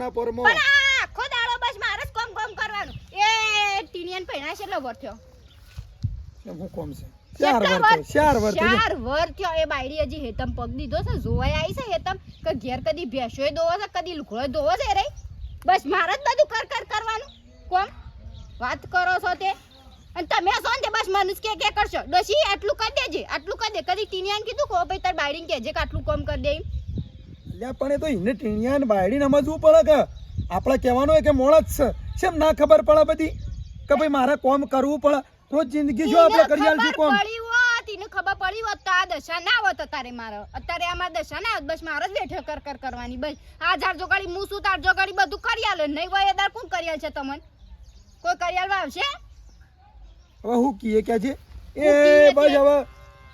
કરે પરમો. પણ આખો દાડો બસ મારે જ કોમ કોમ કરવાનું. એ ટીનિયન પૈણા છે એટલો વર્થ્યો થયો. હું કોમ છે? ચાર કેટલા ચાર વાર ચાર વર થયો. એ બાયડી હજી હેતમ પગ દીધો છે જોવાય આવી છે હેતમ કે ઘેર કદી ભેંસોય દોવો છે કદી લુકડો દોવો છે રે બસ મારે જ બધું કર કર કરવાનું. કોમ? વાત કરો છો તે? અને તમે છો ને બસ મનુષ કે કે કરશો? ડોશી આટલું કરી દેજે. આટલું કરી દે. કદી ટીનિયાન કીધું કો ભાઈ તાર બાયડીને કહેજે કે આટલું કોમ કરી દે અલ્યા પણ એ તો એને ટીણિયા ને બાયડીને સમજવું પડે કે? આપણે કહેવાનું હોય કે મોળ છે. શેમ ના ખબર પડે બધી? કે ભાઈ મારે કોમ કરવું પડે? રોજ જિંદગી જો આપણે કરી આલશું કોમ? તીને ખબર પડી હોત તો આ દશા ના હોત અત્યારે મારો. અત્યારે આમાં દશા ના હોત બસ મારે જ બેઠો કર કર કરવાની બસ. આ ઝાડ જોગાડી હું શું તાર જોગાડી બધું કરી આલે? નહીં હોય એ દાર કોણ કરી આલશે તમને? કોઈ કરી આલવા આવશે? હવે હું કીએ કે છે? એ? બસ હવે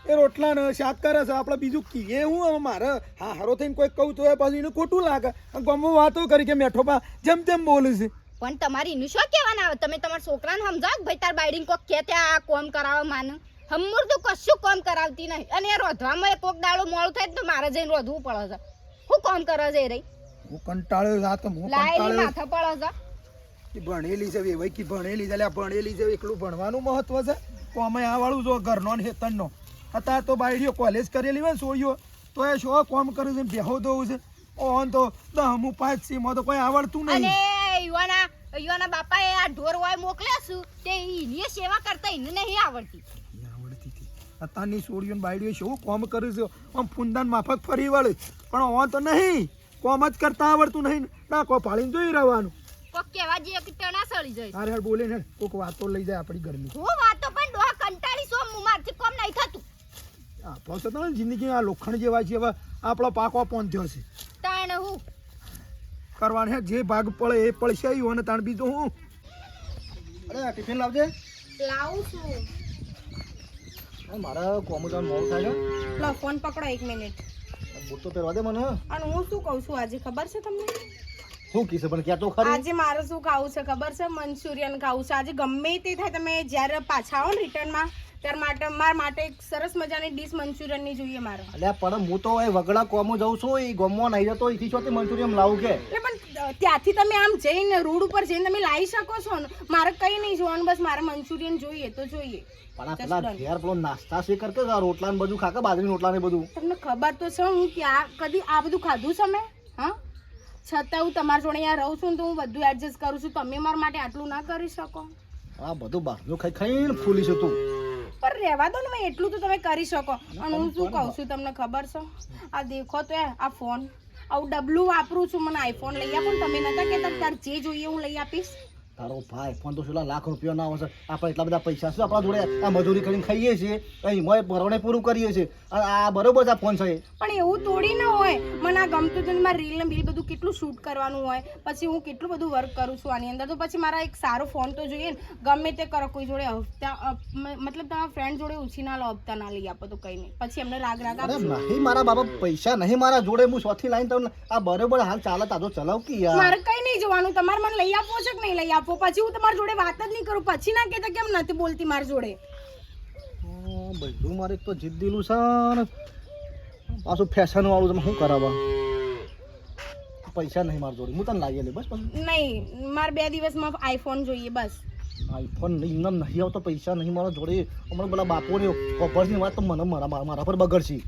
એ રોટલાને શાક કરે છે. આપણે બીજું કીએ હું હવે મારે હા હારો થઈને કોઈ કહું તો એ પાછું એને ખોટું લાગે. ગમો વાતો કરી કે મેઠો પા જેમ તેમ બોલે છે. પણ તમારી એનું શું કહેવાના આવે? તમે તમારા છોકરાને સમજાવો ભાઈ તાર બાયડીને કોક કે ત્યાં આ કોમ કરાવવા માને. તો કશું કોમ કરાવતી નહીં. અને એ રોધવામાં કોક દાડો મોડું થાય તો મારે જઈને રોધવું પડે છે. હું કોમ કરે છે એ રહી? હું કંટાળ્યો રાત હું લાયેલી માથે પડે છે. ભણેલી છે વેવાઈ કે ભણેલી છે. ભણેલી છે એકલું ભણવાનું મહત્વ છે? તો અમે આ વાળું જો ઘરનો ને હેતનનો અત્યારે તો બાયડીઓ કોલેજ કરેલી હોય ને છોડીઓ તો એ શો કોમ કર્યું છે બેહો દઉં છે. ઓન તો દહમું પાંચ સીમાં તો કોઈ આવડતું અને નહીં યુવાના બાપા એ આ ઢોર હોય મોકલ્યા છું તે એની સેવા કરતા એને નહીં આવડતી. નહીં આવડતી હતી. અત્યારની છોડીઓ ને બાયડીઓ શું કોમ કર્યું છે. આમ ફૂંદાન માફક ફરી વળે. પણ ઓન તો નહીં. કોમ જ કરતા આવડતું નહીં. ડાકો પાળીને જોઈ રહેવાનું. કોક કહેવા જઈએ કે ટણા સળી જાય અરે હાર બોલે ને કોક વાતો લઈ જાય આપણી ઘરની. હું વાતો પણ ડોહા કંટાળી સો હું મારથી કોમ નહીં થતું. આપણો તો તમે જિંદગી આ લોખંડ જેવા છે હવે આપણો પાકો પહોંચ્યો છે. તાણ હું. કરવાનું જે ભાગ પડે એ પડશે આવ્યો અને તાણ બીજું હું? અરે ટિફિન લાવજે. લાવું છું. મારા કોમું જવાનું મોડું થાય લો ફોન પકડો એક મિનિટ. છે બૂટ તો પહેરવા દે મને અને હું શું કહું છું આજે ખબર છે તમને? શું કીધું પણ ક્યાં તો ખરી. આજે મારે શું ખાવું છે ખબર છે? મંચુરિયન ખાવું છે. આજે ગમે તે થાય તમે જ્યારે પાછા આવો ને રિટર્નમાં ત્યારે માટે મારા માટે એક સરસ મજાની ડીશ મંચુરિયનની જોઈએ મારે. અલ્યા પણ હું તો એ વગડા કોમો જઉં છું એ ગોમો નહીં જતો એથી છો મંચુરિયન લાવું કે? એટલે પણ ત્યાંથી તમે આમ જઈને રોડ ઉપર જઈને તમે લાવી શકો છો ને? મારે કંઈ નહીં જોવાનું બસ મારે મંચુરિયન જોઈએ તો જોઈએ. પણ આ પેલા ઘેર પેલો નાસ્તા સ્વીકાર કે રોટલા ને બધું ખાકે બાજરી રોટલા ને બધું? તમને ખબર તો છે હું ક્યાં કદી આ બધું ખાધું છે મેં? હા? છતાં હું તમારા જોડે અહીંયા રહું છું તો હું બધું એડજસ્ટ કરું છું. તમે મારા માટે આટલું ના કરી શકો. આ બધું બહારનું ખાઈ ખાઈને ફૂલી છે તું પણ રહેવા દો ને મેં એટલું તો તમે કરી શકો. અને હું શું કહું છું તમને ખબર છે? આ દેખો તો આ ફોન આવું ડબલું વાપરું છું મને આઈફોન લઈ આપો ને તમે નતા કે તાર જે જોઈએ હું લઈ આપીશ. તારો ભાઈ ફોન તો શું લાખ રૂપિયા ના આવશે આપણે એટલા બધા પૈસા શું આપણા જોડે આ મજૂરી કરીને ખાઈએ છીએ. અહીં મોય ભરવણે પૂરું કરીએ છીએ. આ બરોબર છે ફોન છે પણ એવું થોડી ના હોય. મને આ ગમતું જ મારે રીલ ને બીલ બધું કેટલું શૂટ કરવાનું હોય. પછી હું કેટલું બધું વર્ક કરું છું આની અંદર. તો પછી મારા એક સારો ફોન તો જોઈએ ને. ગમે તે કરો કોઈ જોડે હપ્તા મતલબ તમારા ફ્રેન્ડ જોડે ઉછી ના લો હપ્તા ના લઈ આપો તો કઈ નહીં. પછી એમને રાગ રાગ અરે નહીં મારા બાબા પૈસા નહીં મારા જોડે. હું સોથી લાઈન તમને આ બરોબર હાલ ચાલે તાજો ચલાવ કે યાર. મારે કઈ નહીં જોવાનું. તમારે મને લઈ આપો છે કે નહીં લઈ આપો પછી હું તમારા જોડે વાત જ નહીં કરું. પછી ના કહેતા કેમ નથી બોલતી મારા જોડે. બધું મારે તો જીદ્દીલું છે ને પાછું ફેશન વાળું તમે શું કરાવવા? પૈસા નહીં મારી જોડે. હું તને લાવી લે બસ નહીં મારે બે દિવસમાં આઈફોન જોઈએ બસ. આઈફોન નહીં એમ નહીં આવતો પૈસા નહીં મારા જોડે. હમણાં પેલા બાપુની કોપરની વાત તો મને મારા મારા મારા પર બગડશે.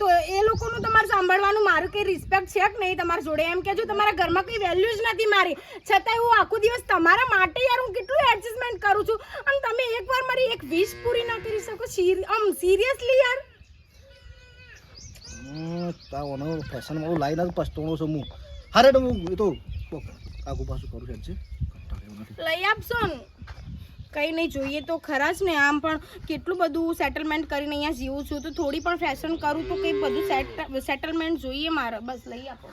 તો એ લોકોનું તમારે સાંભળવાનું મારું કંઈ રિસ્પેક્ટ છે કે નહીં તમારા જોડે? એમ કહેજો તમારા ઘરમાં કંઈ વેલ્યુ જ નથી મારી. છતાંય હું આખો દિવસ તમારા માટે યાર હું કેટલું એડજસ્ટમેન્ટ કરું છું? અને તમે એકવાર મારી એક વિશ પૂરી ન કરી શકો. સિર- આમ સિરિયસલી યાર? તાવનો ફેશન વાળું લાઈન જ પસ્તોણો છું હું. હારે તો હું એ તો આગુ પાછું કરું છે. લઈ આપશો ને? કંઈ નહીં જોઈએ તો ખરા જ ને આમ પણ કેટલું બધું સેટલમેન્ટ કરીને અહીંયા જીવું છું. તો થોડી પણ ફેશન કરું તો કંઈ બધું સેટલમેન્ટ જોઈએ મારે. બસ લઈ આપો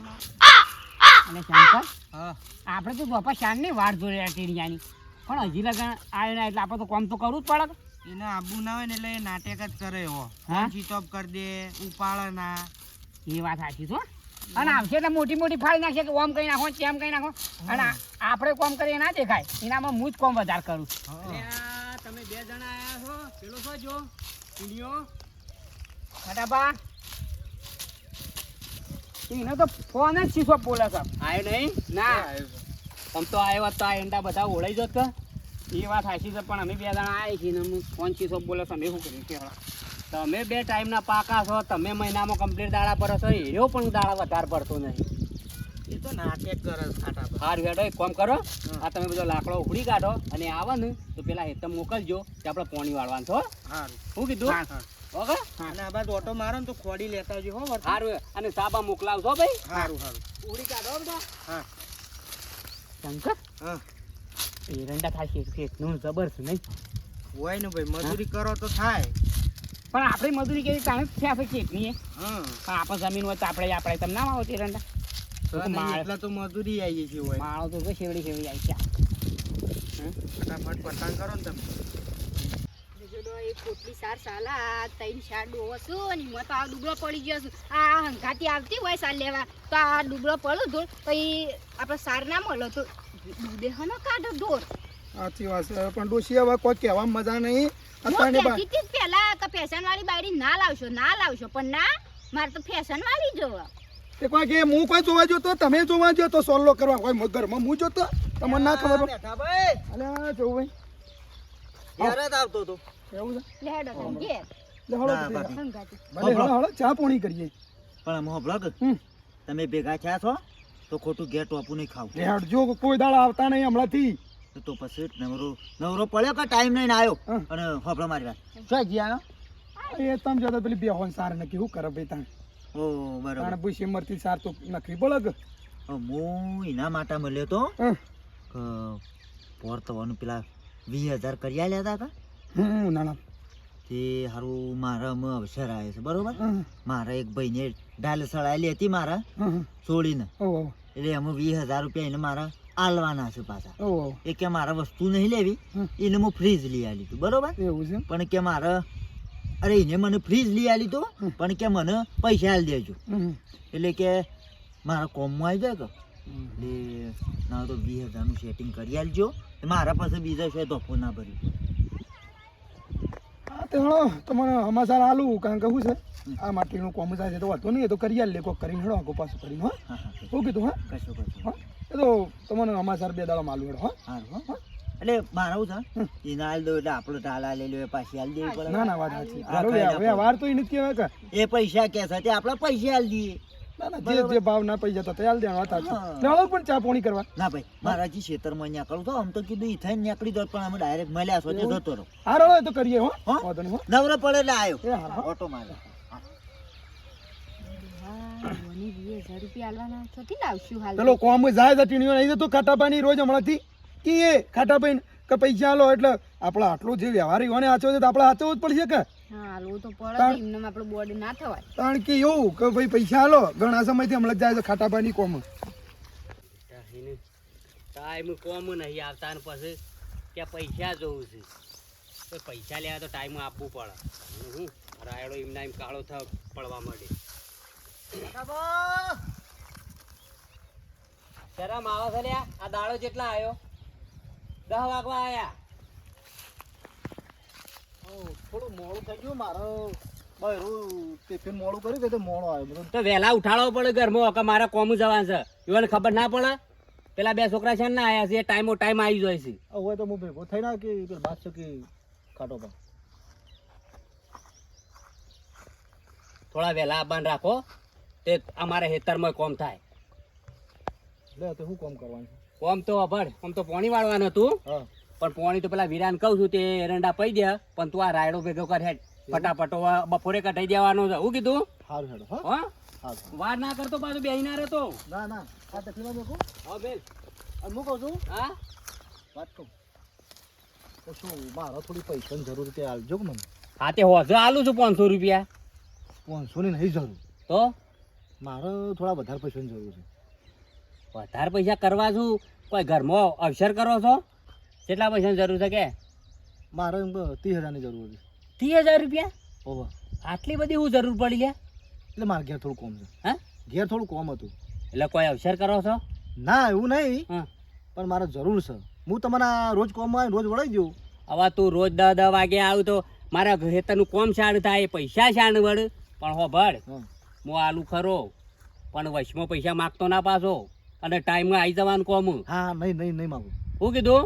અને શંકર હા. આપણે તો બાપા શાનની વાટ જોઈ રહ્યા ટીડિયાની પણ હજી લગન આવ્યો ને એટલે આપણે તો કામ તો કરવું જ પડે. એને આબુ ના હોય ને એટલે એ નાટક જ કરે એવો. હા? સ્વિચ કરી દે ઉપાડના એ વાત સાચી છો અને આવશે એટલે મોટી મોટી ફાળી નાખશે કે ઓમ કઈ નાખો તેમ કઈ નાખો. અને આપણે કોમ કરીએ ના દેખાય. એનામાં હું જ કોમ વધારે કરું તમે બે જણા આવ્યા છો. પેલો છો જો ઈલિયો ફટાફા એનો તો ફોન જ શીશો બોલે છે. આવ્યો નહીં? ના. આમ તો આવ્યો તો આ એંડા બધા ઓળાઈ જોત. એ વાત હાચી છે પણ અમે બે જણા આવી છીએ ને ફોન શીશો બોલે છે અમે શું કર્યું કે? તમે બે ટાઈમના પાકા છો તમે મહિનામાં કમ્પ્લીટ દાડા પર છો એરો પણ દાડા વધારે પડતો નહીં. એ તો નાટક કરે ખાટા પર. હાર વેડો એક કામ કરો આ તમે બધો લાકડો ઉખડી કાઢો અને આવે ને તો પેલા હેતમ મોકલજો કે આપણે પોણી વાળવાનું છો. શું કીધું? ઓકે? અને આ બાજુ ઓટો મારો ને તો ખોડી લેતા આવજો હો સારું અને સાબા મોકલાવશો ભાઈ? સારું સારું ઉડી કાઢો બધા. હા. શંકર? હા. એરંડા થાય છે નું જબર છે નહીં. હોય ને ભાઈ મજૂરી કરો તો થાય. પણ આપણે મજૂરી કેવી તાણે થયા છે ખેતની એ. પણ આપણે જમીન હોય તો આપણે આપણે તમને ના આવો તો એટલા તો મજૂરી આવી છીએ હોય. માળો તો શેવડી શેવડી આવી છે. ફટાફટ પતંગ કરો ને તમે. સાર સાલા ત્રણ સાર ડોવો છું અને આ ડુબળો પડી ગયો છું આ હંગાતી આવતી હોય સાર લેવા. તો આ ડુબળો પડો ધોર પછી આપણે સાર ના મળો તો દૂધે હનો કાઢો દોર. સાચી વાત છે. પણ ડોશી હવે કોઈ કહેવા મજા નહીં. કે ફેશન વાળી બાયડી ના લાવશો ના લાવશો પણ ના મારે તો ફેશન વાળી જોવા એ કોઈ કે હું કોઈ જોવા જોતો તમે જોવા જો તો સોલ્લો કરવા કોઈ ઘરમાં હું જોતો? તમને ના ખબર ભાઈ. આવતો એવું છે? તમે ઘેર. લે હળો હળો ચા પોણી કરીએ. પણ આમ હોભળો તમે ભેગા થયા છો તો ખોટું ઘેર ટોપું નહીં ખાવ. જો કોઈ દાળ આવતા નહીં હમણાંથી. તો પછી નવરો નવરો પડ્યો કે ટાઈમ નહીં આવ્યો અને હોભળો મારી વાત. શું ગયા એ તમે જતો પેલી બેહોન સાર ને કેવું કરે ભાઈ તાણ? ઓ બરાબર. તાણ ભૂસી મરતી સાર તો નખરી બળગ હું એના માટે મળ્યો તો હમ. પોર થવાનું પેલા વીસ હજાર કરી આલ્યા હતા? કા હમ ના ના તે સારું મારા અવસર આવે છે બરોબર? મારા એક ભાઈને ડાલ સળાયેલી હતી મારા છોડીને. એટલે એમાં વીસ હજાર રૂપિયા એને મારા આલવાના છે પાછા. એ કે મારે વસ્તુ નહીં લેવી. એને હું ફ્રીજ લઈ આલી હતું બરોબર? એવું છે પણ કે મારે અરે એને મને ફ્રીજ લઈ આલી તો. પણ કે મને પૈસા આલી દેજો. એટલે કે મારા કોમમાં આવી જાય કે. એટલે ના તો વીસ હજારનું સેટિંગ કરી આલજો. મારા પાસે બીજા છે તો ના ભર્યું હા તે તમને સમાચાર આલું કારણ કે શું છે આ માટીનું કોમ થાય છે તો વાંધો નહીં એ તો કરી આલે કોક કરીને હળો આગો પાછું કરીને હા. શું કીધું હા? કશું કશું હા? એ તો તમને સમાચાર બે દાડા માલું હેડો હા. એટલે મારે છે? એને આલ દો એટલે આપણો ટાલા લઈ લો પાછી આલી દેવી પડે. ના ના વાત સાચી. વ્યવહાર તો એને કહેવાય કે. એ પૈસા કે છે તે આપણે પૈસા આલી દઈએ. ના ના જે જે ભાવ ના પૈસા દેવા પણ ચા પોણી કરવા. ના ભાઈ મારા જે ખેતરમાં નીકળું તો આમ તો કીધું ઈ થઈને નીકળી દો પણ અમે ડાયરેક્ટ મળ્યા છો જતો રહો. તો કરીએ હો. નવરો પડે એટલે આવ્યો ઓટો મારે મને વીસ હજાર રૂપિયા આલવાના ચોથી લાવશું હાલ? પેલો કોમ જાય છે ટીણીઓ નહીં જતો ખાટાપાની રોજ હમણાંથી. કે એ ખાટાપાઈ કે પૈસા આલો એટલે આપણે આટલો જે વ્યવહારી હોય ને આચો છે તો આપણે આચવવું જ પડશે કે? હા તો કારણ કે એવું કે ભાઈ પૈસા આલો ઘણા સમયથી હમણાં જાય છે ખાટાપાની કોમ. ટાઈમ કોમ નહીં આવતા ને પછી કે પૈસા જોવું છે. તો પૈસા લેવા તો ટાઈમ આપવું પડે. હમ, રાયડો એમના એમ કાળો થયો પડવા માંડે. શરમ આવે છે લ્યા. આ દાડો જેટલા આવ્યો દસ વાગવા આયા. થોડું મોડું થઈ ગયું મારે. ટિફિન મોડું કર્યું કે તે આવ્યો તો વહેલા ઉઠાડવો પડે ઘરમાં કે મારે કોમ જવાનું છે. એવાને ખબર ના પડે? પેલા બે છોકરા છે ને આયા છે ટાઈમો ટાઈમ આવી જાય છે. હોય તો હું ભેગો થઈ ના કે બાદ છે કે ખાટો પણ થોડા વહેલા આબાન રાખો. તે અમારે હેતરમાં કોમ થાય. લે તો શું કોમ કરવાનું? કોમ તો અભડ આમ તો પોણી વાળવાનું હતું. પણ પોણી તો પેલા વિરાન કહું છું તે એરંડા પઈ દે પણ તું આ રાયડો ભેગો કર હેડ. ફટાફટો બપોરે કઢાઈ દેવાનો છે. હું કીધું? સારું હેડો હા. હા? વાર ના કરતો પાછું બેહી ના રહેતો. ના ના. આ તકલીફ મેં હા અને હું કહું છું? હા? વાત કહું તો શું મારા થોડી પૈસાની જરૂર તે આલજો મને? હા તે હોજો આલું છું પાંચસો રૂપિયા. પાંચસો ની નહીં જરૂર. તો? મારે થોડા વધારે પૈસાની જરૂર છે. વધારે પૈસા કરવા છું કોઈ ઘરમાં અવસર કરો છો? કેટલા પૈસાની જરૂર છે કે? મારે ત્રીસ હજારની જરૂર છે ત્રીસ હજાર રૂપિયા? ઓહો. આટલી બધી હું જરૂર પડી ગયા એટલે મારે ઘેર થોડું કોમ છે. હા? ઘેર થોડું કોમ હતું. એટલે કોઈ અવસર કરો છો? ના એવું નહીં. પણ મારે જરૂર છે. હું તમને આ રોજ કોમમાં રોજ વળાઈ દઉં હવે તું રોજ દસ દસ વાગે આવ તો મારા ખેતરનું કોમ શાણ થાય પૈસા શાણ વળ. પણ હો ભળ હા. આલુ ખરો. પણ વશમાં પૈસા માગતો ના પાછો. અને ટાઈમમાં આવી જવાનું કોમ. હા નહીં નહીં નહીં માગું. શું કીધું?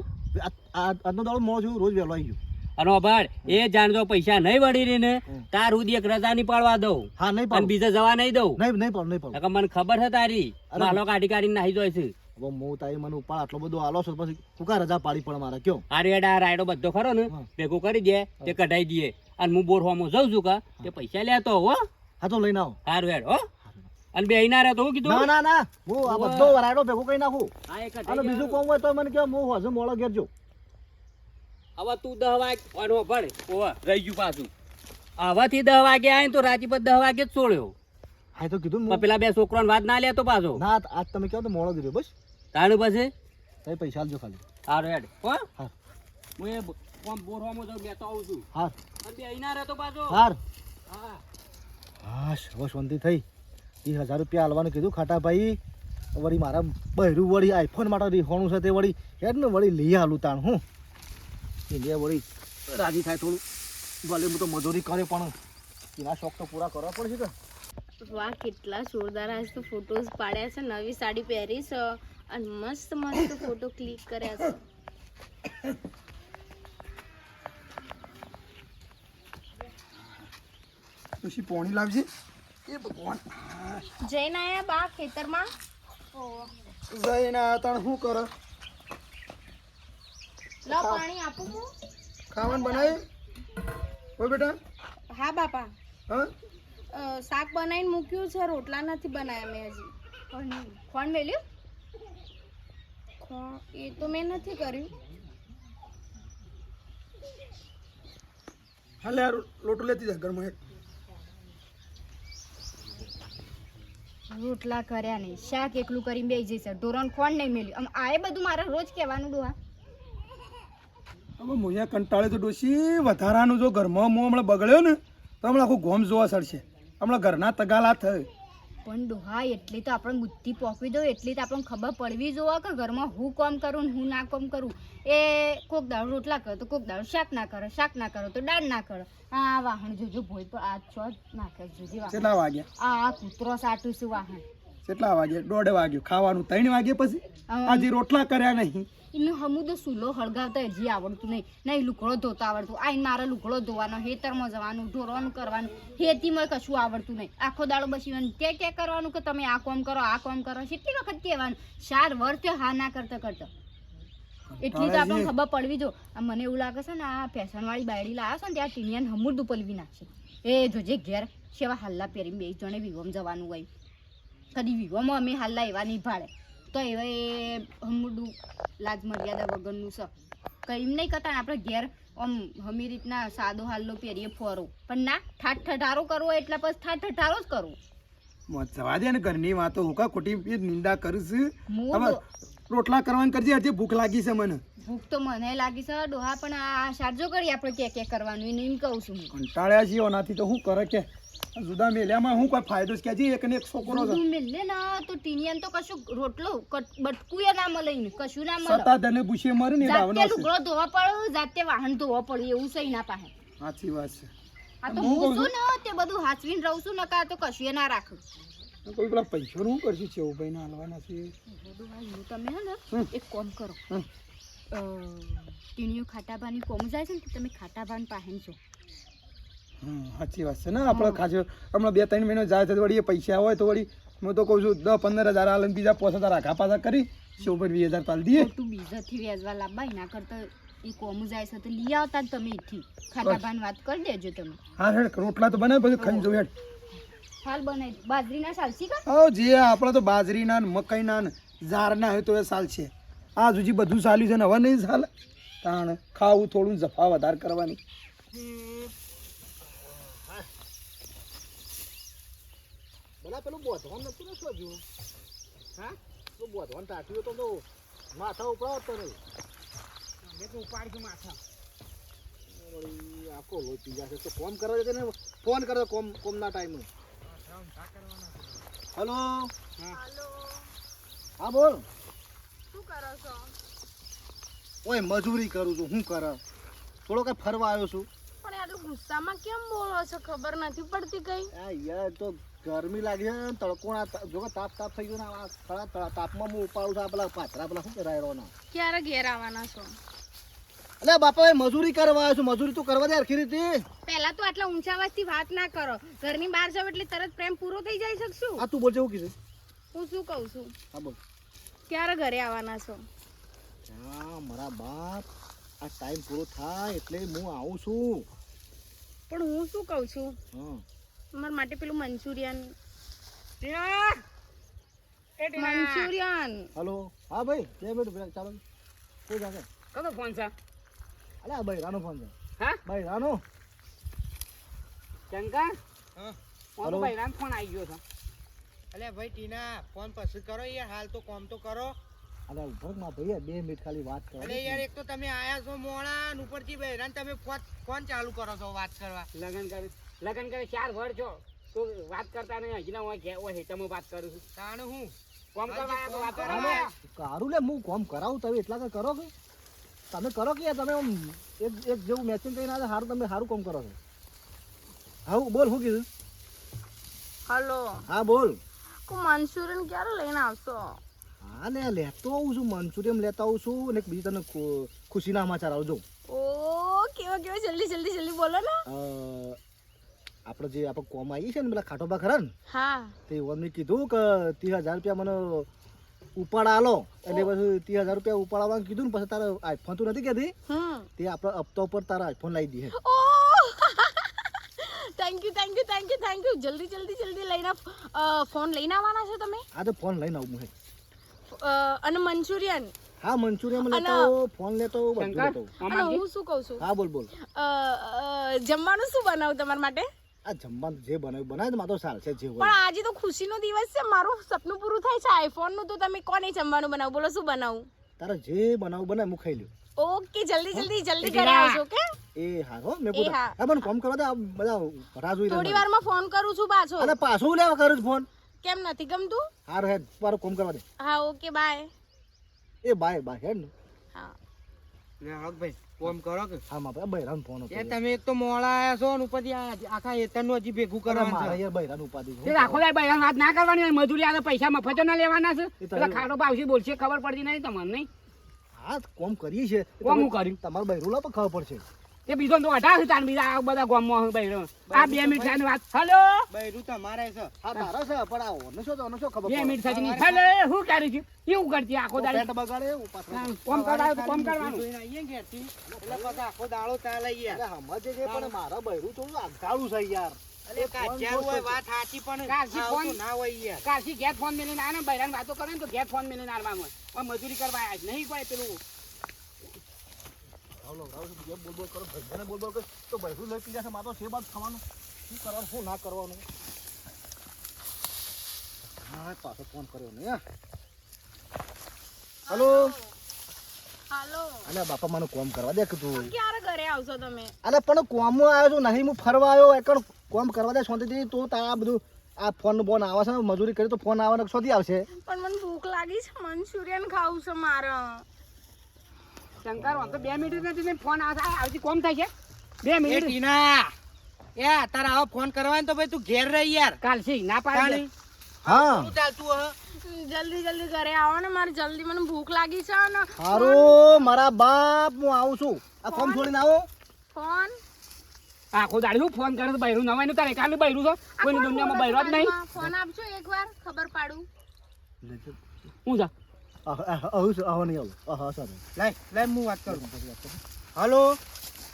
આજનો દાડો મો છું રોજ વહેલો આવી ગયો. અને હો એ જાણજો પૈસા નહીં વળી રહી ને તાર ઉદી એક રજા ની પાડવા દઉં. હા નહીં પણ બીજે જવા નહીં દઉં. નહીં નહીં પણ નહીં પણ મને ખબર છે તારી. માલો કાઢી કાઢીને નાહી જાય છે. હવે હું તારી મને ઉપાડ આટલો બધો આલો છો પછી કુકા રજા પાડી પડે મારે કયો? આ રેડ આ રાયડો બધો ખરો ને ભેગો ભેગું કરી દે તે કઢાઈ દઈએ. અને હું બોર હોમો જઉં છું કા તે પૈસા લેતો હો. હા તો લઈને આવો. સારું હેડ હો? અને બે ના રહે તો હું કીધું? ના ના હું આ બધો રાયડો ભેગો કરી નાખું. અને બીજું. કોમ હોય તો મને કે હું હજુ મોડો ઘેરજો હવે તું દહ વાગે અને ભણ. ભળ રહી ગયું પાછું. હવાથી દહ વાગે આય ને તો રાતી પર દહ વાગે જ છોડ્યો હા તો કીધું ને પણ પેલા બે છોકરાને વાત ના લે તો પાછો. ના આજ તમે કહો તો મોડો દીધો બસ. તારું પછી? તમે પૈસા આલજો ખાલી. સારું હેડ. હો? હા. એ બ- કોમ બોર હોમો જઉં બેતો આવું છું. હા. અને બે ના રહેતો પાછો. હાર. હા. હા હવે થઈ. એ હજાર રૂપિયા હાલવાનું કીધું ખાટાભાઈ. વળી મારા બહેરું વળી આઈફોન માટે રીખવાનું છે તે વળી. હેડ ને વળી લઈ આલું તાણ, હું. ઇન્ડિયા વળી રાજી થાય થોડું. ભલે હું તો મજૂરી કરે પણ એના શોખ તો પૂરા કરવા પડશે કે. વાહ, કેટલા જોરદાર આજ તો ફોટોઝ પાડ્યા છે. નવી સાડી પહેરી છે. અને મસ્ત મસ્ત ફોટો ક્લિક કર્યા છે. પછી પોણી લાવજે. એ ભગવાન. જઈને આયા બા ખેતરમાં? જઈને આયા તણ શું કરો? લો પાણી આપું હું. ખાવાનું બનાવી હોય બેટા. હા બાપા. હા? શાક બનાવીને મૂક્યું છે રોટલા નથી બનાવ્યા મેં હજી. કોણ કોણ મેલ્યું એ તો મેં નથી કર્યું. હાલે લોટો લેતી જા ઘરમાં એક. રોટલા કર્યા નહીં. શાક એકલું કરીને બેસી જઈશ. ઢોરણ કોણ નહીં મેલ્યું? આમ આ બધું મારે રોજ કહેવાનું ડોહા. હવે મોયા કંટાળે તો ડોશી. વધારાનું જો ઘરમાં મોં હમણાં બગડ્યો ને તો હમણાં આખું ગોમ જોવા સડશે. હમણાં ઘરના તગાલા થાય. પણ ડોહા એટલી તો આપણે બુદ્ધિ પોકવી દો એટલી તો આપણને ખબર પડવી જોવા કે ઘરમાં હું કોમ કરું ને હું ના કોમ કરું. એ કોક દાળ રોટલા કરો તો કોક દાળ શાક ના કરો શાક ના કરો તો દાળ ના કરો. આ વાહણ જોજો ભોય તો આ છો નાખે જોજે વાહણ કેટલા વાગ્યા? આ આ કૂતરો સાટું છે વાહણ કેટલા વાગ્યા દોઢ વાગ્યો. ખાવાનું ત્રણ વાગે પછી? આજે રોટલા કર્યા નહીં. એનું હમું તો સૂલો હળગાવતા હજી આવડતું નહીં. નહીં લુકડો ધોતા આવડતું. આઈને મારે લુકડો ધોવાનો હેતરમાં જવાનું ઢોરણ કરવાનું. ખેતીમાં કશું આવડતું નહીં. આખો દાડો બસી કે કે કરવાનું કે તમે આ કોમ કરો આ કોમ કરો. કેટલી વખત કહેવાનું? ચાર વર્ષ હા ના કરતા કરતા. એટલી તો આપણને ખબર પડવી જો. આ મને એવું લાગે છે ને આ ફેશનવાળી બાયડી લાવ્યો છે ને ત્યાં ટીનિયાને હમુરદું પલવી નાખશે. એ જોજે ઘેર સેવા હાલ્લા પહેરી બે જણે વિવોમ જવાનું હોય. કદી વિવોમાં અમે હાલ્લા એવા નહીં ભાડે તો એવા એ હમુરદું લાજ મર્યાદા વગરનું છે. કંઈ એમ નહીં કરતા આપણે ઘેર આમ હમી રીતના સાદો હાલ્લો પહેરીએ ફોરો. પણ ના ઠાઠ ઠઠારો કરવો એટલે પછી ઠાઠ ઠઠારો જ કરવો. જવા દે ને ઘરની વાતો. હું કા ખોટી નિંદા કરું હવે રોટલા કરવાની કરજે હજી ભૂખ લાગી છે મને. ભૂખ તો મને લાગી છે. ડોહા પણ આ સાજો કરી આપણે કે કે કરવાનું એને એમ કહું છું કંટાળ્યા છીએ ઓનાથી તો શું કરે કે? જુદા મેલ્યામાં હું કોઈ ફાયદો છે કે એક ને એક છોકરો છે? દૂધ ના તો ટીનિયન તો કશું રોટલો બટકુય ના મળે ઈને, કશું ના મળે. સતા દને ભૂસે મરે ને એ જાતે લુગડો ધોવા પડે જાતે વાહન ધોવા પડે એવું છે ના પાસે. સાચી વાત છે. આ તો હું છું ને તે બધું હાચવીને રહું છું ને કાં તો કશું ના રાખું. કોઈ પેલા પૈસાનું શું કરશું ચેવુભાઈ ના હાલવાના છે. તમે હે ને એક કોમ કરો. ટીણીઓ ખાટાભાની કોમ જાય છે ને તમે ખાટાભાન પાહેન છો. સાચી વાત છે ને આપણે ખાજો. હમણાં બે ત્રણ મહિનો જાય તો વળી એ પૈસા હોય તો વળી હું તો કહું છું દસ પંદર હજાર હાલ અને બીજા પોસ હજાર આખા પાછા કરી શોભર વીસ હજાર પાલ દઈએ તું બીજાથી વ્યાજવા લાવવા એના કરતા એ કોમ જાય છે તો લઈ આવતા જ તમે એથી. ખાટાભાન વાત કરી દેજો તમે. હા હેડ રોટલા તો બનાવે પછી ખાઈ જવું હેડ. હાલ બનાવી બાજરીના સાલસી કા? જે આપણે તો બાજરીના ને મકાઈના ને ઝારના હોય તો એ સાલ છે. આ સુધી બધું ચાલ્યું છે ને હવે નહીં ચાલે તાણ ખાવું થોડું જફા વધારે કરવાની. બલા પેલું બોધવાનું નતું ને શું હજુ હા? પેલું બોધવાનું તો તો માથા ઉપડાવતો નહીં મેં તો ઉપાડ્યું માથા. આખો લોહી પી જશે તો ફોન કરવા જશે ને ફોન કરો કોમ કોમના ટાઈમે. હલો. હા બોલ. શું કરો છો? ઓય મજૂરી કરું છું. હું કર થોડો કઈ ફરવા આવ્યો છું. પણ આટલું ગુસ્સામાં કેમ બોલો છો? ખબર નથી પડતી કઈ. આ યાર તો ગરમી લાગી છે ને તડકોણા જો તાપ તાપ થઈ ગયો ને આ તાપમાં હું ઉપાડું છું આ પેલા પાથરા પેલા શું કરાય રહ્યો ક્યારે ઘેર આવવાના છો? અલે બાપા એ મજૂરી કરવા આવ્યો છું. મજૂરી તું કરવા દે હરખી રીતે. પહેલા તો આટલા ઊંચા અવાજથી વાત ના કરો. ઘરની બહાર જાવ એટલે તરત પ્રેમ પૂરો થઈ જાય શકશું આ તું બોલ જેવું કીધું. હું શું કહું છું? હા બોલ. ક્યારે ઘરે આવવાના છો? હા મારા બાપ આ ટાઈમ પૂરો થાય એટલે હું આવું છું. પણ હું શું કહું છું? હા. તમારા માટે પેલું મંચુરિયન! મંચુરિયન. હલો હા ભાઈ બે મિનિટ ચાલો. કોઈ જાગે? કદો ફોન છે? અલે આ બૈરાનો ફોન છે. હા? ભાઈ રાનો શંકર? હા. ફોન બૈરાનો રામ ફોન આવી ગયો છે. અલે ભાઈ ટીના ફોન પછી કરો યાર હાલ તો કોમ તો કરો. અલે ઉભરમાં ભાઈ બે મિનિટ ખાલી વાત કરો અરે યાર એક તો તમે આયા છો મોડા ને ઉપરથી બૈરાન તમે ફોન ફોન ચાલુ કરો છો વાત કરવા. લગન કરે લગન કરે ચાર વર છો. તો વાત કરતા નહીં હજી ના હોય ઘેર હોય તમે વાત કરું છું. તાણ હું? કોમ કરવા આયા તો વાત કરો કારું લે હું કોમ કરાવું તમે એટલા કઈ કરો કે તમે કરો કે તમે આમ એક એક જેવું મેચિંગ કરીને આવે સારું તમે સારું કામ કરો છો. હા બોલ શું કીધું? હલો. હા બોલ. મંચુરિયન ક્યારે લઈને આવશો? હા ને લેતો આવું છું મંચુરિયમ લેતા આવું છું અને બીજી તને ખુશીના સમાચાર આવજો ઓ કેવો કેવો જલ્દી જલ્દી જલ્દી બોલો ને. આપણે જે આપણે કોમ આવી છે ને પેલા ખાટોબા ખરા ને હા. તે ઓમને કીધું કે ત્રીસ હજાર રૂપિયા મને ઉપાડ આલો એટલે પછી ત્રીસ હજાર રૂપિયા ઉપાડવાનું કીધું ને પછી તારે આઈફોન તું નથી કેતી તે આપણે હપ્તા ઉપર તારા આઈફોન લાવી દઈએ thank you thank you thank you thank you જલ્દી જલ્દી જલ્દી લઈને ફોન લઈને આવવાના છો તમે? આ તો ફોન લઈને આવું હું અને મંચુરિયન? હા મંચુરિયન લેતો ફોન લેતો બધું લેતો અને હું શું કહું છું? હા બોલ બોલ. જમવાનું શું બનાવું તમારા માટે? આ જમવાનું જે બનાવ્યું બનાવે માતો ચાલશે જે પણ આજે તો ખુશીનો દિવસ છે મારું સપનું પૂરું થાય છે આઈફોનનું તો તમે કોને જમવાનું બનાવું? બોલો શું બનાવું? તારે જે બનાવું બનાવ હું ખાઈ લઉં. ઓકે જલ્દી જલ્દી જલ્દી ઘરે આવજો કે એ હા હો મેં એ હા. પણ કોમ કરવા દે આ બધા રાહ જોઈ થોડી રહ્યા વારમાં ફોન કરું છું પાછો. અને પાછું લેવા કરું છું ફોન કેમ નથી ગમતું? હા રે મારો કોમ કરવા દે. હા ઓકે બાય એ બાય બાય હેડ હા. ને હક ભાઈ. કોમ કરો કે? હા મારા બૈરાન ફોન એ તમે એક તો મોળા આયા છો ને ઉપરથી આ આખા એતરનું હજી ભેગું કરવાનું મારા છે. યાર બૈરાન ઉપાધિ છે. રાખો દાય ભાઈ વાત ના કરવાની મજૂરી આલે પૈસા મફત ના લેવાના છે. એટલે ખાડો પાવસી બોલશે ખબર પડતી નહીં તમને. નહીં હા કોમ કરીએ છે કોમ હું કર્યું? તમારું બૈરુલા પણ ખબર પડશે. તે બીજો તો અઢાર છે તાર બીજા બધા ગામમાં ભાઈ આ બે થાય વાત હલો બૈરું તમારે છે. હા તારો છે પણ આ ઓનો છો તો ઓનો છો ખબર બે મીઠા થતી હલો શું કર્યું છે? એવું કરતી આખો દાડો? પેટ બગાડે ઉપાસ કોમ કરાવે તો કોમ કરવાનું. ને ઘેરથી, એટલે પછી આખો દાડો ચાલે યાર અરે સમજે છે પણ મારા બૈરું તો આગતાળું છે યાર. કરે મજૂરી કરવા નહીં કોઈ પેલું? રાવલો, રાવલો, જેમ બોલ બોલ કરો ભાઈને બોલ બોલ કરો તો બૈરું લઈ પી જશે મારે તો છે બાદ ખાવાનું. શું કરવાનું શું ના કરવાનું? હા પાછો ફોન કર્યો ને હલો? હાલો. અલ્યા બાપા મને કોમ કરવા દે કે તું ક્યારે ઘરે આવશો તમે? અલે પણ કોમ આવ્યો છું નહીં હું ફરવા આવ્યો એકણ કોમ કરવા દે શાંતિથી. તો તારા બધું આ ફોન બોન આવે છે મજૂરી કરી તો ફોન આવે ને શોધી આવશે. પણ મને ભૂખ લાગી છે મંચુરિયન ખાવું છે મારે. શંકર આમ તો બે મિનિટ નથી ને ફોન આવતી કોમ થાય છે? બે મિનિટ. ટીના એ તારે આવો ફોન કરવાનો તો ભાઈ તું ઘેર રહી યાર. કાલસી ના પાડી. હા. શું ચાલતું હ જલ્દી જલ્દી ઘરે આવો ને મારે જલ્દી મને ભૂખ લાગી છે ને હારું મારા બાપ હું આવું છું. આ ફોન છોડીને આવો. ફોન? આખો દાડી હું ફોન કરે તો બૈરું નવાયનું તારે કાલે બૈરું છો? કોઈની દુનિયામાં બૈરો જ નહીં. ફોન આપજો એકવાર ખબર પાડું. હું જા. આવું આવો નહીં આવું. આહ સર. લાય લાય હું વાત કરું. હલો?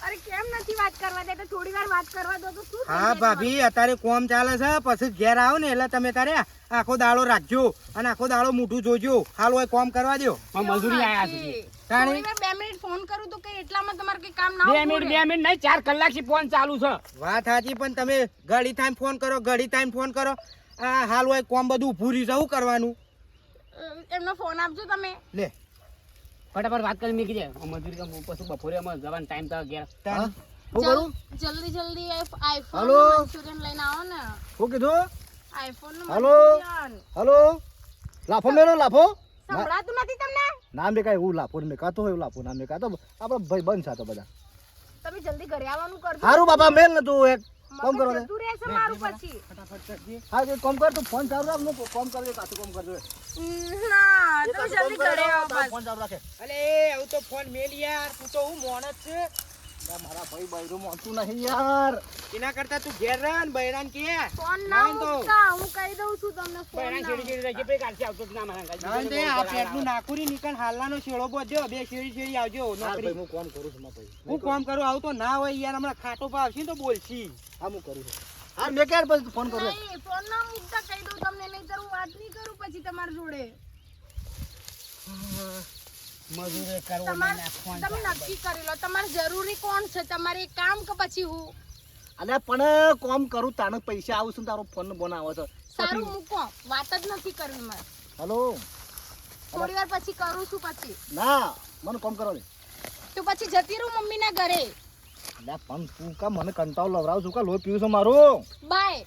અરે કેમ નથી વાત કરવા દેતા? થોડી વાર વાત કરવા દો તો શું હા ભાભી અત્યારે કોમ ચાલે છે પછી ઘેર આવો ને એટલે તમે તારે આખો દાડો રાખજો અને આખો દાડો મોઢું જોજો. હાલ હોય કોમ કરવા દો પણ મજૂરી આયા? છે. તાણી? બે મિનિટ ફોન કરું તો કઈ એટલામાં તમારે કઈ કામ ના બે મિનિટ બે મિનિટ નહીં ચાર કલાકથી ફોન ચાલુ છે. વાત સાચી પણ તમે ઘડી ટાઈમ ફોન કરો ઘડી ટાઈમ ફોન કરો. આ હાલ હોય કોમ બધું ઊભું રહ્યું છે શું કરવાનું? એમનો ફોન આપજો તમે. લે. ફટાફટ વાત કરી મૂકી દે. મજૂરી કામ પછી બપોરે અમારે જવાનો ટાઈમ તો ઘેર. હું? શું કરું? જલ્દી જલ્દી આઈફોન હેલો? મંચુરિયન લઈને આવો ને. હું કીધું? IPhone hello? હાલો હાલો? લાફો મેળો લાફો? સંભળાતું નથી તમને? ના મેં કાંઈ હું લાફો મેં કાતો હોય લાફો ના મેં કાતો આપણે ભાઈ બંધ સાતો બધા. તમે જલ્દી ઘરે આવવાનું કરજો. સારું બાપા મેલ નતું તું એક. કોમ કરો તું રહેશે મારું પછી. હા એક કોમ કર તું ફોન ચાલુ રાખ હું કોમ કરજો કાચું કોમ કરજો. ના તમે જલ્દી કરે આવો બસ. ફોન ચાલુ રાખે. અલે હું તો ફોન મેલ યાર તું તો હું મોણ જ છે. મારા ભાઈ બૈરું મોનતું નહીં યાર. એના કરતા તું ઘેર રહે ને બૈરાન કે ફોન ના મૂકતા હું કહી દઉં છું તમને ફોન બૈરાન છેડી છેડી રહેજે, ભાઈ કાલથી આવતો જ ના મારા અંગાત. ના તે આ ફેટનું નાકુરી નીકળ હાલનાનો શેડો બોધ્યો બે શેરી શેરી આવજો નોકરી. હું કોમ કરું છું ભાઈ. હું કોમ કરું આવું તો ના હોય યાર હમણાં ખાટો પર આવશે તો બોલશી. હા હું કરું છું. હા મેં ક્યારે પછી ફોન કરું ફોન ના મૂકતા કહી દઉં તમને નહીં હું વાત નહીં કરું પછી તમારી જોડે. મજૂરી કરવો તમે નક્કી કરી લો તમારે જરૂરી કોણ છે? તમારે કામ કે પછી હું. અને પણ કોમ કરું તાને પૈસા આવું છું તારો ફોન બોન આવે છે સારું મૂકો વાત જ નથી કરવી મારે. હલો થોડી વાર પછી કરું છું પછી. ના મને કોમ કરો તો પછી જતી રહું મમ્મીના ઘરે. પણ તું કા મને કંટાળો લવરાવ છું કા? લોહી પીવું છે મારું. બાય.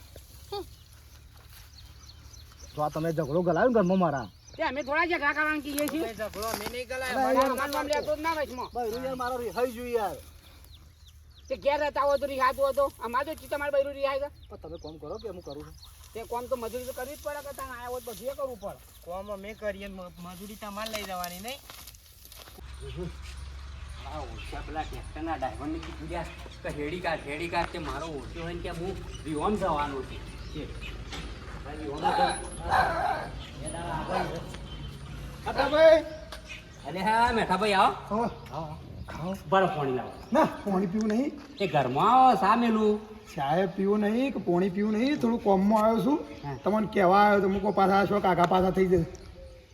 તો આ તમે ઝઘડો ગલાવ્યો ઘરમાં મારા. તે અમે થોડા ઝઘડા કરવાનું કહીએ છીએ ઝઘડો અમે નહીં ગલાય. અમારું નામ લેતો જ ના વચમાં. બૈરું યાર મારો રિહાઈ જોઈ યાર. તે ઘેર રહેતા હોય તો રિહાતો હતો. અમારે તો તમારે બૈરું રિહાય છે. પણ તમે કોમ કરો કે હું કરું? છું તે કોમ તો મજૂરી તો કરવી જ પડે કે ત્યાં આવ્યા બધું એ કરવું પડે. કોમ અમે કરીએ મજૂરી તમારે લઈ જવાની નહીં. આ ઓછા પેલા ટ્રેક્ટરના ડ્રાઈવરને કીધું યાર કે હેડી કાઢ હેડી કાઢ તે મારો ઓછો હોય ને કે હું વિહોમ જવાનો છે. ભાઈ અરે હા મેઠાભાઈ આવો. ખાઓ બરો પાણી લાવો. ના પાણી પીવું નહીં. એ ઘરમાં આવો સા મેલું? ચાય પીવું નહીં કે પાણી પીવું નહીં થોડું કોમમાં આવ્યો છું. તમને કહેવા આવ્યો તો મૂકો પાછા છો કાકા પાછા થઈ જશે.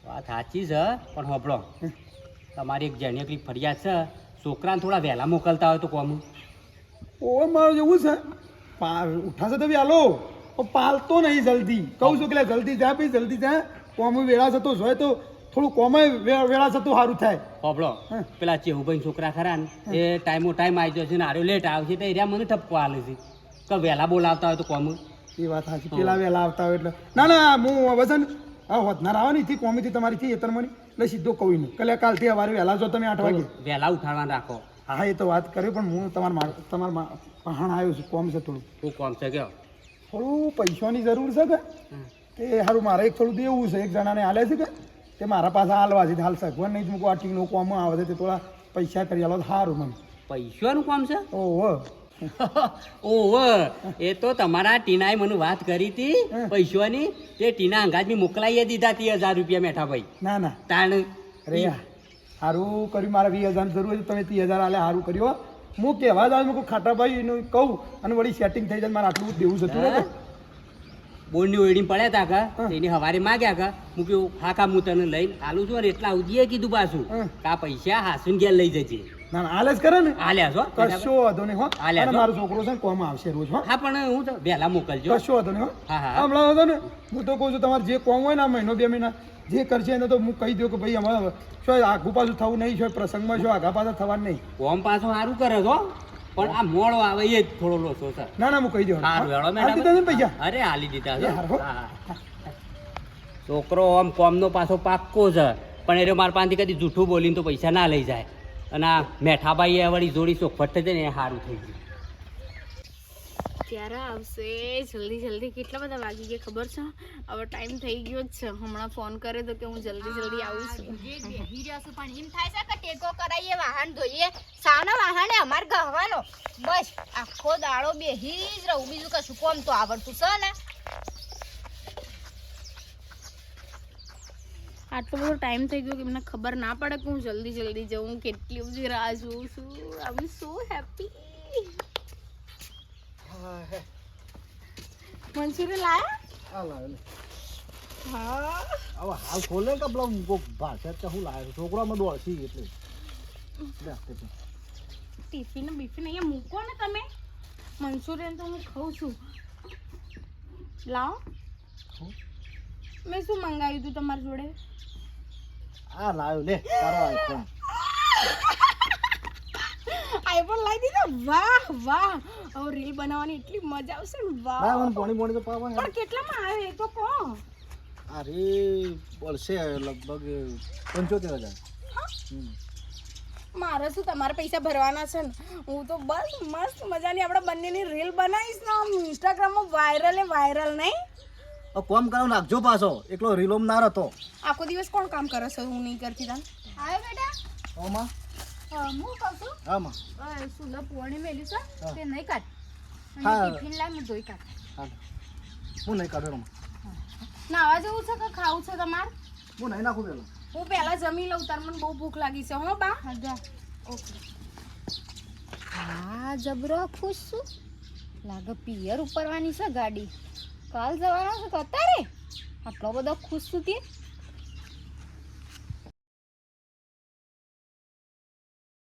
વાત સાચી છે પણ હોભળો. તમારી એક જેની એકલી ફરિયાદ છે છોકરાને થોડા વહેલા મોકલતા હોય તો કોમ. ઓ મારું જેવું છે. ઉઠાશે તો વહેલો. પાલતો નહીં જલ્દી. કહું છું કે જલ્દી જા ભાઈ જલ્દી જા. કોમ વેળા જતો હોય તો થોડું કોમે વેળા જતું સારું થાય. હોબળો. પેલા ચેહુભાઈ છોકરા ખરા ને એ ટાઈમો ટાઈમ આવી જશે ને આર્યો લેટ આવશે તો એરિયા મને ઠપકો આલે છે. કે વહેલા બોલાવતા હોય તો કોમ એ વાત સાચી. પેલા વહેલા આવતા હોય એટલે. ના ના હું હવે છે ને હા વધનાર આવે ને થી કોમેથી તમારી થી એતરમણી એટલે સીધો કહું નહીં કલે કાલથી અમારે વહેલા જો તમે આઠ વાગે. વહેલા ઉઠાડવાનું રાખો. હા એ તો વાત કરી પણ હું તમારા તમારા પહાણ આવ્યો છું. કોમ છે થોડું. હું કોમ છે કયો? થોડું પૈસાની જરૂર છે કે? તે સારું મારે એક થોડું દેવું છે એક જણાને હાલે છે કે? તે મારા પાસે હાલવા છે હાલ સગવડ નહીં જ મૂકો આ ટીકનું કોમ આવે છે તે થોડા પૈસા કરી આલો સારું મને. પૈસાનું કોમ છે? ઓહો. ઓહો. એ તો તમારા ટીનાએ મને વાત કરી હતી પૈસાની. તે ટીના અંગાજની મોકલાઈએ દીધા તી હજાર રૂપિયા મેઠા ભાઈ ના ના. તાણ. રે સારું કર્યું મારે વીસ હજાર જરૂર છે તમે ત્રીસ હજાર હાલે સારું કર્યું હો. કહેવા જ આવ્યો ખાટાભાઈ એનું કહું અને વળી સેટિંગ થઈ જાય મારે આટલું દેવું જતું રહે બોર્ડની ઓયડી પડ્યા હતા કા એની હવારે માગ્યા કા હું કહ્યું હા કા હું તને લઈને હાલું છું. અને એટલા ઉદીએ કીધું પાછું કા પૈસા હાસુન ઘેર લઈ જજે. ના ના જ કરે ને. હાલ્યા છો કશો વાંધો નહીં હો. અને મારો છોકરો છે ને કોમ આવશે રોજ હો. હા પણ હું તો વહેલા મોકલજો. કશો વાંધો નહીં હો. હમણાં વાંધો ને હું તો કહું છું તમારે જે કોમ હોય ને આ મહિનો બે મહિના જે કરશે એને તો હું કહી દઉં કે ભાઈ અમારે શું આઘું પાછું થવું નહીં છે પ્રસંગમાં શું આઘા પાછા થવાનું નહીં. કોમ પાછું સારું કરે છો પણ આ મોડો આવે એ જ થોડો લોસો છે ના ના હું કહી દઉં. સારું દીધા ને પૈસા? અરે હાલી દીધા છે. છોકરો આમ કોમનો પાછો પાક્કો છે. પણ એ મારા પાસેથી કદી જૂઠું બોલીને તો પૈસા ના લઈ જાય. અને આ મેઠાબાઈ વળી જોડી ચોખવટ થઈ જાય ને એ સારું થઈ ગયું. ક્યારે આવશે. જલ્દી જલ્દી. કેટલા બધા વાગી ગયા ખબર છે? હવે ટાઈમ થઈ ગયો જ છે. હમણાં ફોન કરે તો કે હું જલ્દી જલ્દી આવું છું. બેહી રહ્યો છું પણ એમ થાય છે કે ટેકો કરાવીએ વાહન ધોઈએ. શાના વાહન એ અમાર ગહવાનો બસ આખો દાડો બેહી જ રહું. બીજું કશું કોમ તો આવડતું છે ને? આટલો બધો ટાઈમ થઈ ગયો કે મને ખબર ના પડે કે હું જલ્દી જલ્દી જઉં કેટલી બધી રાહ જોઉં છું. આઈ એમ સો હેપી મંચુરિયન લાયા. હા હવે હાલ ખોલે કે પેલા કોક ભાષા તો હું લાવ્યો. છોકરામાં દોડશી એટલે. ટિફિન બિફિન અહીંયા મૂકો ને તમે. મંચુરિયન તો હું ખાઉં છું. લાવો. મેં શું મંગાવ્યું હતું તમારી જોડે? આ લાવ્યો લે તારો આઈફોન આઈફોન લાવી દીધો? વાહ વાહ. હવે રીલ બનાવવાની એટલી મજા આવશે ને વાહ. ના મને પોણી પોણી તો પાવા પણ કેટલામાં આવ્યો એ તો કહો. અરે બોલશે લગભગ પંચોતેર હજાર. મારે શું તમારે પૈસા ભરવાના છે ને? હું તો બસ મસ્ત મજાની આપણે બંનેની રીલ બનાવીશ ને આમ ઇન્સ્ટાગ્રામમાં વાયરલ વાયરલ નહીં? કોમ કરો નાખજો પાછો. એકલો રીલોમ ના રહેતો. આખો દિવસ કોણ કામ કરે છે હું નહીં કરતી તાન? આવે બેટા. ઓમાં હું કહું છું? આમાં અ, પોણી મેલ્યું છે? તે નહીં કાઢ. હા. ટિફિન લાવ હું ધોઈ કાઢ. હા. હું નહીં કાઢો નાવા જેવું છે કે ખાવું છે તમારે? હું નહીં નાખું પેલો. હું પહેલા જમી લઉં તાર મને બહુ ભૂખ લાગી છે. હો બા. હા જા. ઓકે. હા જબરો ખુશ છું. લાગે પિયર ઉપરવાની છે ગાડી. કાલ જવાનો છે તો અત્યારે? આટલો બધો ખુશ છું તે